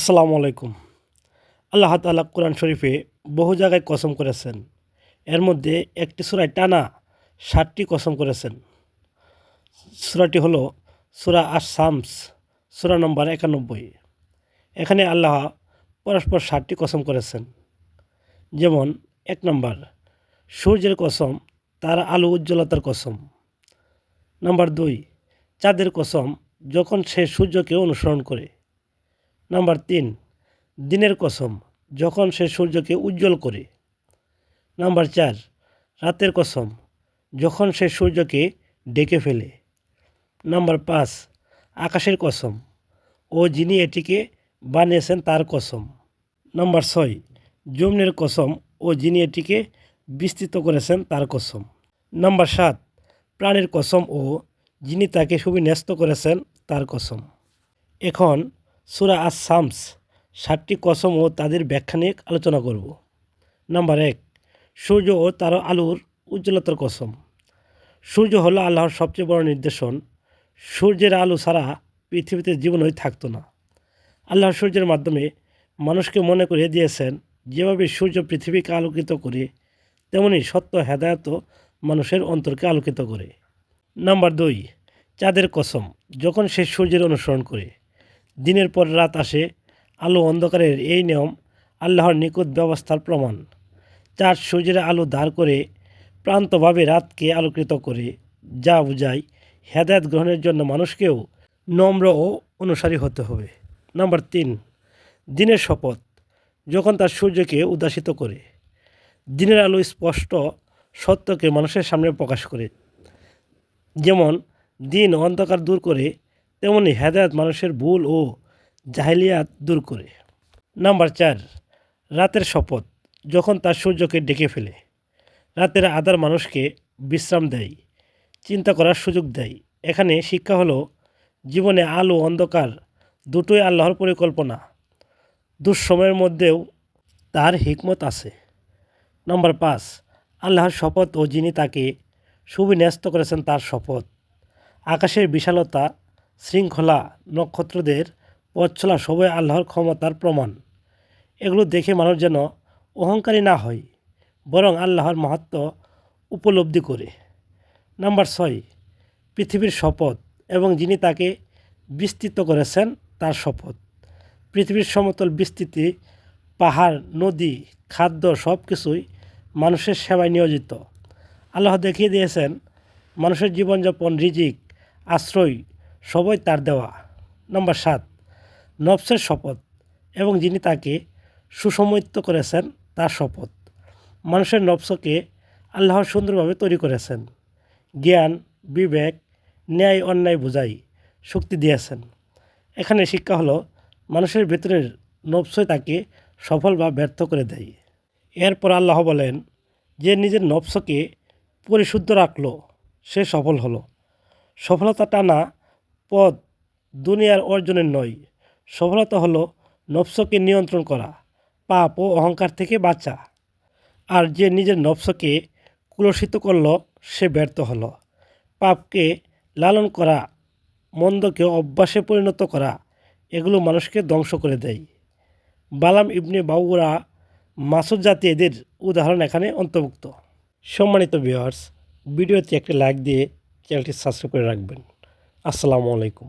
আসসালামু আলাইকুম। আল্লাহ তালা কোরআন শরীফে বহু জায়গায় কসম করেছেন। এর মধ্যে একটি সূরায় টানা ষাটটি কসম করেছেন। সূরাটি হলো সূরা আস শামস সূরা নম্বর একানব্বই। এখানে আল্লাহ পরস্পর ষাটটি কসম করেছেন। যেমন, এক নম্বর, সূর্যের কসম তার আলো উজ্জ্বলতার কসম। নাম্বার দুই, চাঁদের কসম যখন সে সূর্যকে অনুসরণ করে। নাম্বার তিন, দিনের কসম, যখন সে সূর্যকে উজ্জ্বল করে। নাম্বার চার, রাতের কসম, যখন সে সূর্যকে ডেকে ফেলে। নাম্বার পাঁচ, আকাশের কসম, ও যিনি এটিকে বানিয়েছেন তার কসম। নাম্বার ছয়, যমুনের কসম, ও যিনি এটিকে বিস্তৃত করেছেন তার কসম। নাম্বার সাত, প্রাণের কসম, ও যিনি তাকে সুবিন্যস্ত করেছেন তার কসম। এখন সুরা আস সামস সাতটি কসম ও তাদের ব্যাখ্যা নিয়ে আলোচনা করব। নাম্বার এক, সূর্য ও তার আলোর উজ্জ্বলতার কসম। সূর্য হল আল্লাহর সবচেয়ে বড় নির্দেশন। সূর্যের আলো ছাড়া পৃথিবীতে জীবনই থাকতো না। আল্লাহ সূর্যের মাধ্যমে মানুষকে মনে করিয়ে দিয়েছেন, যেভাবে সূর্য পৃথিবীকে আলোকিত করে, তেমনি সত্য হেদায়ত মানুষের অন্তরকে আলোকিত করে। নাম্বার দুই, চাঁদের কসম। যখন সে সূর্যের অনুসরণ করে দিনের পর রাত আসে, আলো অন্ধকারের এই নিয়ম আল্লাহর নিকট ব্যবস্থার প্রমাণ। চাঁদ সূর্যের আলো দাঁড় করে প্রান্তভাবে রাতকে আলোকিত করে, যা বোঝায় হেদায়ত গ্রহণের জন্য মানুষকেও নম্র ও অনুসারী হতে হবে। নাম্বার তিন, দিনের শপথ, যখন তার সূর্যকে উদাসিত করে। দিনের আলো স্পষ্ট সত্যকে মানুষের সামনে প্রকাশ করে। যেমন, দিন অন্ধকার দূর করে তেমনি হেদায়ত মানুষের ভুল ও জাহিলিয়াত দূর করে। নাম্বার চার, রাতের শপথ, যখন তার সূর্যকে ডেকে ফেলে। রাতের আদার মানুষকে বিশ্রাম দেয়, চিন্তা করার সুযোগ দেয়। এখানে শিক্ষা হলো, জীবনে আলো অন্ধকার দুটোই আল্লাহর পরিকল্পনা। দুঃসময়ের মধ্যেও তার হিকমত আছে। নম্বর পাঁচ, আল্লাহর শপথ ও যিনি তাকে সুবিন্যস্ত করেছেন তার শপথ। আকাশের বিশালতা শৃঙ্খলা নক্ষত্রদের পথ চলা সবই আল্লাহর ক্ষমতার প্রমাণ। এগুলো দেখে মানুষ যেন অহংকারী না হয়, বরং আল্লাহর মাহাত্ম উপলব্ধি করে। নাম্বার ছয়, পৃথিবীর শপথ এবং যিনি তাকে বিস্তৃত করেছেন তার শপথ। পৃথিবীর সমতল বিস্তৃতি, পাহাড়, নদী, খাদ্য সব কিছুই মানুষের সেবায় নিয়োজিত। আল্লাহ দেখিয়ে দিয়েছেন, মানুষের জীবনযাপন, রিজিক, আশ্রয় সবই তার দেওয়া। নম্বর সাত, নফসের শপথ এবং যিনি তাকে সুসমৈত্য করেছেন তার শপথ। মানুষের নফসকে আল্লাহ সুন্দরভাবে তৈরি করেছেন। জ্ঞান, বিবেক, ন্যায়, অন্যায় বোঝাই শক্তি দিয়েছেন। এখানে শিক্ষা হলো মানুষের ভেতরের নফসই তাকে সফল বা ব্যর্থ করে দেয়। এরপর আল্লাহ বলেন, যে নিজের নফসকে পরিশুদ্ধ রাখল, সে সফল হলো। সফলতা টানা পথ দুনিয়ার অর্জনের নয়। সফলতা হলো নফসকে নিয়ন্ত্রণ করা, পাপ ও অহংকার থেকে বাঁচা। আর যে নিজের নফসকে কুলসিত করল, সে ব্যর্থ হলো। পাপকে লালন করা, মন্দকে অভ্যাসে পরিণত করা, এগুলো মানুষকে ধ্বংস করে দেয়। বালাম ইবনে বাউরা মাসুদ জাতি এদের উদাহরণ এখানে অন্তর্ভুক্ত। সম্মানিত ভিওয়ার্স ভিডিওতে একটি লাইক দিয়ে চ্যানেলটি সাবস্ক্রাইব করে রাখবেন। আসসালামু আলাইকুম।